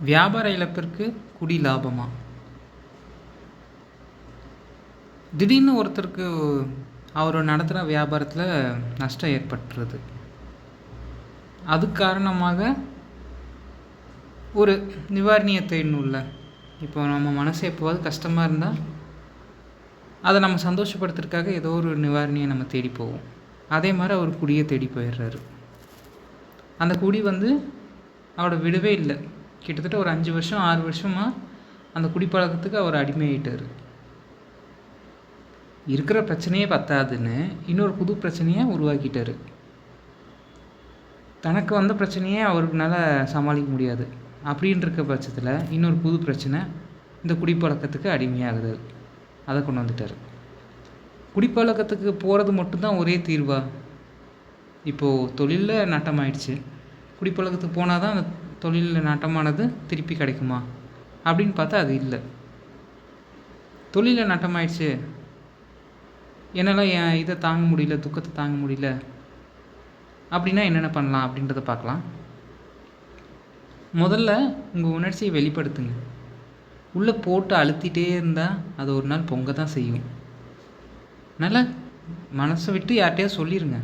வியாபார இழப்பிற்கு குடி லாபமா? திடீர்னு ஒருத்தருக்கு அவர் நடத்துகிற வியாபாரத்தில் நஷ்டம் ஏற்பட்டுருது. அது காரணமாக ஒரு நிவாரணியை தேடணும்ல இப்போ நம்ம மனசு எப்போவாது கஷ்டமாக இருந்தால் அதை நம்ம சந்தோஷப்படுத்துறதுக்காக ஏதோ ஒரு நிவாரணியை நம்ம தேடி போவோம். அதே மாதிரி அவர் குடியை தேடி போயிடுறாரு. அந்த குடி வந்து அவரை விடவே இல்லை. கிட்டத்தட்ட ஒரு அஞ்சு வருஷம் ஆறு வருஷமாக அந்த குடிப்பழக்கத்துக்கு அவர் அடிமையாயிட்டார். இருக்கிற பிரச்சனையே பத்தாதுன்னு இன்னொரு புது பிரச்சனையை உருவாக்கிட்டார். தனக்கு வந்த பிரச்சனையே அவருக்குனால சமாளிக்க முடியாது. அப்படின்னு இருக்க பட்சத்தில் இன்னொரு புது பிரச்சனை இந்த குடிப்பழக்கத்துக்கு அடிமையாகுது. அதை கொண்டு வந்துட்டார். குடிப்பழக்கத்துக்கு போகிறது மட்டும்தான் ஒரே தீர்வா? இப்போது தொழிலில் நட்டமாயிடுச்சு. குடிப்பழக்கத்துக்கு போனால் தான் அந்த தொழிலில் நட்டமானது திருப்பி கிடைக்குமா? அப்படின்னு பார்த்தா அது இல்லை. தொழிலில் நட்டமாயிடுச்சு. என்னால் என் இதை தாங்க முடியல துக்கத்தை தாங்க முடியல அப்படின்னா என்னென்ன பண்ணலாம் அப்படின்றத பார்க்கலாம். முதல்ல உங்கள் உணர்ச்சியை வெளிப்படுத்துங்க. உள்ளே போட்டு அழுத்திட்டே இருந்தால் அது ஒரு நாள் பொங்க தான் செய்யும். நல்லா மனசை விட்டு யார்கிட்டயாவது சொல்லிடுங்க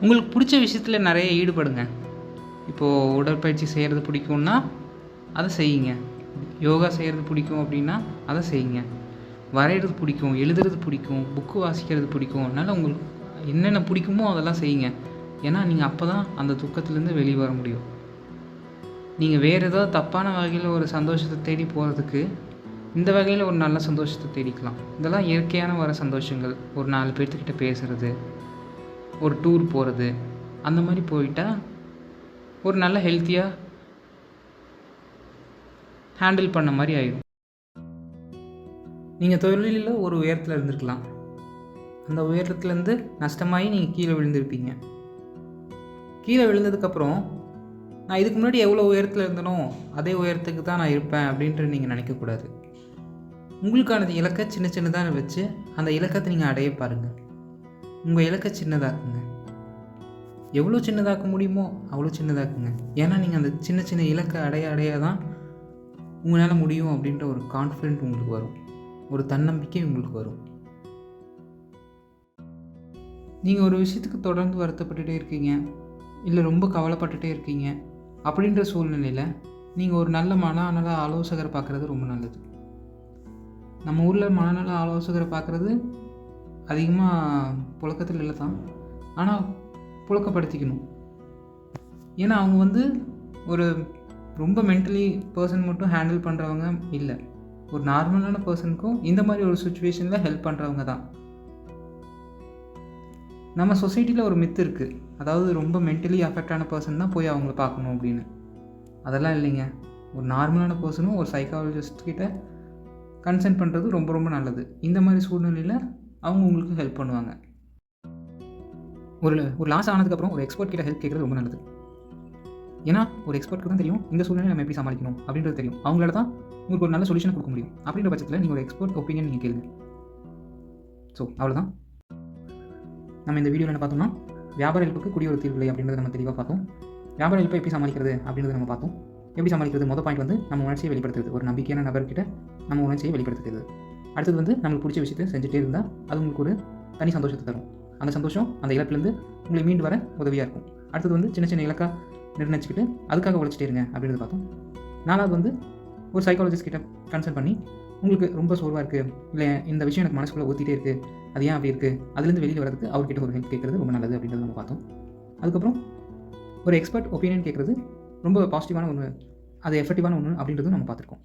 உங்களுக்கு பிடிச்ச விஷயத்தில் நிறைய ஈடுபடுங்க. இப்போது உடற்பயிற்சி செய்கிறது பிடிக்கும்னா அதை செய்யுங்க. யோகா செய்கிறது பிடிக்கும் அப்படின்னா அதை செய்யுங்க. வரைகிறது பிடிக்கும் எழுதுறது பிடிக்கும் புக்கு வாசிக்கிறது பிடிக்கும். அதனால் உங்களுக்கு என்னென்ன பிடிக்குமோ அதெல்லாம் செய்யுங்க. ஏன்னா நீங்கள் அப்போ தான் அந்த துக்கத்துலேருந்து வெளியே வர முடியும். நீங்கள் வேறு ஏதாவது தப்பான வகையில் ஒரு சந்தோஷத்தை தேடி போகிறதுக்கு இந்த வகையில் ஒரு நல்ல சந்தோஷத்தை தேடிக்கலாம். இதெல்லாம் இயற்கையான வர சந்தோஷங்கள். ஒரு நாலு பேர்த்துக்கிட்ட பேசுகிறது ஒரு டூர் போகிறது அந்த மாதிரி போயிட்டால் ஒரு நல்ல ஹெல்த்தியாக ஹேண்டில் பண்ண மாதிரி ஆயிடும் நீங்கள் தொழிலில் ஒரு உயரத்தில் இருந்திருக்கலாம். அந்த உயரத்துலேருந்து நஷ்டமாகி நீங்கள் கீழே விழுந்திருப்பீங்க. கீழே விழுந்ததுக்கப்புறம் நான் இதுக்கு முன்னாடி எவ்வளோ உயரத்தில் இருந்தனோ அதே உயரத்துக்கு தான் நான் இருப்பேன் அப்படின்ட்டு நீங்கள் நினைக்கக்கூடாது உங்களுக்கான இலக்கை சின்ன சின்னதாக வச்சு அந்த இலக்கத்தை நீங்கள் அடைய பாருங்கள் உங்கள் இலக்கை சின்னதாக்குங்க. எவ்வளோ சின்னதாக்க முடியுமோ அவ்வளோ சின்னதாக்குங்க. ஏன்னா நீங்கள் அந்த சின்ன சின்ன இலக்கை அடைய அடைய தான் உங்களால் முடியும் அப்படின்ற ஒரு கான்ஃபிடென்ட் உங்களுக்கு வரும். ஒரு தன்னம்பிக்கை உங்களுக்கு வரும். நீங்கள் ஒரு விஷயத்துக்கு தொடர்ந்து வருத்தப்பட்டுட்டே இருக்கீங்க இல்லை ரொம்ப கவலைப்பட்டுட்டே இருக்கீங்க அப்படின்ற சூழ்நிலையில் நீங்கள் ஒரு நல்ல மனநல ஆலோசகரை பார்க்குறது ரொம்ப நல்லது. நம்ம ஊரில் மனநல ஆலோசகரை பார்க்குறது அதிகமாக புழக்கத்தில் இல்லை தான். ஆனால் புழக்கப்படுத்திக்கணும். ஏன்னா அவங்க வந்து ஒரு ரொம்ப மென்டலி பர்சன் மட்டும் ஹேண்டில் பண்ணுறவங்க இல்லை. ஒரு நார்மலான பர்சனுக்கும் இந்த மாதிரி ஒரு சுச்சுவேஷனில் ஹெல்ப் பண்ணுறவங்க தான். நம்ம சொசைட்டியில் ஒரு மித்து இருக்குது அதாவது ரொம்ப மென்டலி அஃபெக்டான பர்சன் தான் போய் அவங்கள பார்க்கணும் அப்படின்னு. அதெல்லாம் இல்லைங்க. ஒரு நார்மலான பர்சனும் ஒரு சைக்காலஜிஸ்ட் கிட்ட கன்சல்ட் பண்ணுறது ரொம்ப ரொம்ப நல்லது. இந்த மாதிரி சூழ்நிலையில் அவங்க உங்களுக்கு ஹெல்ப் பண்ணுவாங்க. ஒரு ஒரு லாஸ் ஆனதுக்கப்புறம் ஒரு எக்ஸ்பர்ட் கிட்ட ஹெல்ப் கேட்குறது ரொம்ப நல்லது. ஏன்னா ஒரு எக்ஸ்பர்ட்க்கு தான் தெரியும் இந்த சூழ்நிலை நம்ம எப்படி சமாளிக்கணும் அப்படின்றது தெரியும். அவங்களால தான் உங்களுக்கு ஒரு நல்ல சொல்யூஷன் கொடுக்க முடியும். அப்படின்ற பட்சத்தில் நீங்கள் ஒரு எக்ஸ்பர்ட் ஒப்பீனியன் நீங்கள் கேளுங்க. ஸோ அவ்வளோதான் நம்ம இந்த வீடியோவில் என்ன பார்த்தோம்னா வியாபார இழப்புக்கு குடி தீர்வில்லை அப்படின்றத நம்ம தெளிவாக பார்த்தோம். வியாபார இழப்பை எப்படி சமாளிக்கிறது அப்படின்றத நம்ம பார்த்தோம். எப்படி சமாளிக்கிறது? மொதல் பாயிண்ட் வந்து நம்ம உணர்ச்சியை வெளிப்படுத்துறது. ஒரு நம்பிக்கையான நபர்கிட்ட நம்ம உணர்ச்சியை வெளிப்படுத்துறது அடுத்தது வந்து நம்மளுக்கு பிடிச்ச விஷயத்தை செஞ்சுட்டே இருந்தால் அது உங்களுக்கு ஒரு தனி சந்தோஷத்தை தரும். அந்த சந்தோஷம் அந்த இழப்பிலேருந்து உங்களை மீண்டு வர உதவியாக இருக்கும். அடுத்தது வந்து சின்ன சின்ன இலக்காக நிர்ணயிச்சுக்கிட்டு அதுக்காக உழைச்சிட்டே இருங்க அப்படின்றது பார்த்தோம். நாலாவது வந்து ஒரு சைக்காலஜிஸ்ட் கிட்ட கன்சல்ட் பண்ணி உங்களுக்கு ரொம்ப சோர்வாக இருக்குது இல்லை இந்த விஷயம் எனக்கு மனசுக்குள்ளே ஊற்றிட்டே இருக்குது அது ஏன் அப்படி இருக்குது அதுலேருந்து வெளியில் வரதுக்கு அவர்கிட்ட ஒரு ஹெல்ப் கேட்குறது ரொம்ப நல்லது அப்படின்றத நம்ம பார்த்தோம். அதுக்கப்புறம் ஒரு எக்ஸ்பர்ட் ஒப்பீனியன் கேட்குறது ரொம்ப பாசிட்டிவான ஒன்று அது எஃபெக்டிவான ஒன்று அப்படின்றதும் நம்ம பார்த்துருக்கோம்.